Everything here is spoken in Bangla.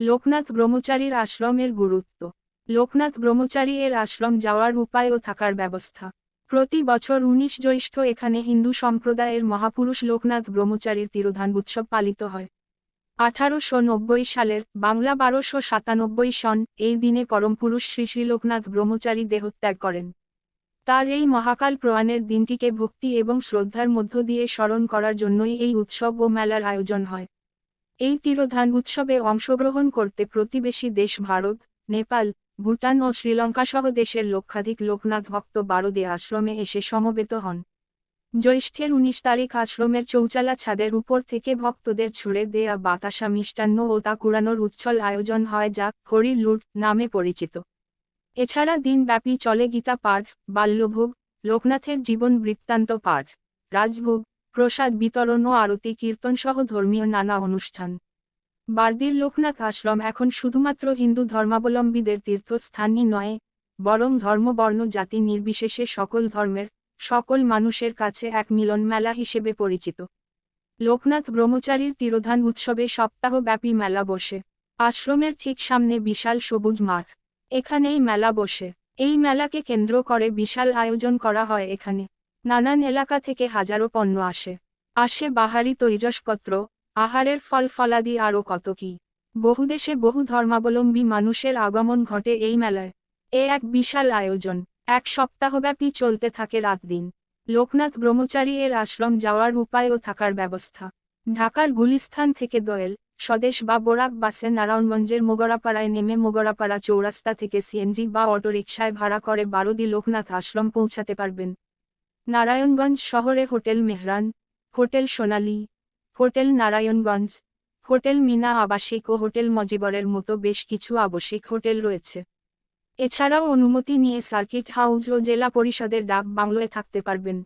লোকনাথ ব্রহ্মচারীর আশ্রমের গুরুত্ব। লোকনাথ ব্রহ্মচারী এর আশ্রম যাওয়ার উপায় ও থাকার ব্যবস্থা। প্রতি বছর উনিশ জ্যৈষ্ঠ এখানে হিন্দু সম্প্রদায়ের মহাপুরুষ লোকনাথ ব্রহ্মচারীর তিরোধান উৎসব পালিত হয়। আঠারোশো নব্বই সালের বাংলা বারোশো সাতানব্বই সন এই দিনে পরমপুরুষ শ্রী শ্রী লোকনাথ ব্রহ্মচারী দেহত্যাগ করেন। তার এই মহাকাল প্রয়াণের দিনটিকে ভক্তি এবং শ্রদ্ধার মধ্য দিয়ে স্মরণ করার জন্যই এই উৎসব ও মেলার আয়োজন হয়। এই তিরোধান উৎসবে অংশগ্রহণ করতে প্রতিবেশী দেশ ভারত, নেপাল, ভুটান ও শ্রীলঙ্কা সহ দেশের লক্ষাধিক লোকনাথ ভক্ত বারদে আশ্রমে এসে সমবেত হন। জ্যৈষ্ঠের উনিশ তারিখ আশ্রমের চৌচালা ছাদের উপর থেকে ভক্তদের ছুড়ে দেয়া বাতাসা মিষ্টান্ন ও তা কুড়ানোর উচ্ছল আয়োজন হয় যা হরি লুট নামে পরিচিত। এছাড়া দিনব্যাপী চলে গীতা পাঠ, বাল্যভোগ, লোকনাথের জীবন বৃত্তান্ত পাঠ, রাজভোগ প্রসাদ বিতরণ ও আরতি কীর্তন সহ ধর্মীয় নানা অনুষ্ঠান। বার্দির লোকনাথ আশ্রম এখন শুধুমাত্র হিন্দু ধর্মাবলম্বীদের তীর্থস্থানই নয়, বরং ধর্ম, বর্ণ, জাতি নির্বিশেষে সকল ধর্মের, সকল মানুষের কাছে এক মিলন মেলা হিসেবে পরিচিত। লোকনাথ ব্রহ্মচারীর তিরোধান উৎসবে সপ্তাহব্যাপী মেলা বসে। আশ্রমের ঠিক সামনে বিশাল সবুজ মাঠ। এখানেই মেলা বসে। এই মেলাকে কেন্দ্র করে বিশাল আয়োজন করা হয় এখানে। নানান এলাকা থেকে হাজারো পণ্য আসে। আসে বাহারি তৈজসপত্র, আহারের ফল ফলাদি আরও কত কি। বহুদেশে বহু ধর্মাবলম্বী মানুষের আগমন ঘটে এই মেলায়। এ এক বিশাল আয়োজন, এক সপ্তাহব্যাপী চলতে থাকে রাত দিন। লোকনাথ ব্রহ্মচারী এর আশ্রম যাওয়ার উপায় ও থাকার ব্যবস্থা। ঢাকার গুলিস্থান থেকে দোয়েল, স্বদেশ বা বোরাক বাসে নারায়ণগঞ্জের মোগরাপাড়ায় নেমে মোগরাপাড়া চৌরাস্তা থেকে সিএনজি বা অটোরিকশায় ভাড়া করে বারোদি লোকনাথ আশ্রম পৌঁছাতে পারবেন। নারায়ণগঞ্জ শহরে hotel Mehran, hotel Sonali, hotel Narayanganj, hotel Mina আবাসিক ও হোটেল মজিবরের মতো বেশ কিছু আবাসিক হোটেল রয়েছে। এছাড়াও অনুমতি নিয়ে সার্কিট হাউস ও জেলা পরিষদের ডাক বাংলোয় থাকতে পারবেন।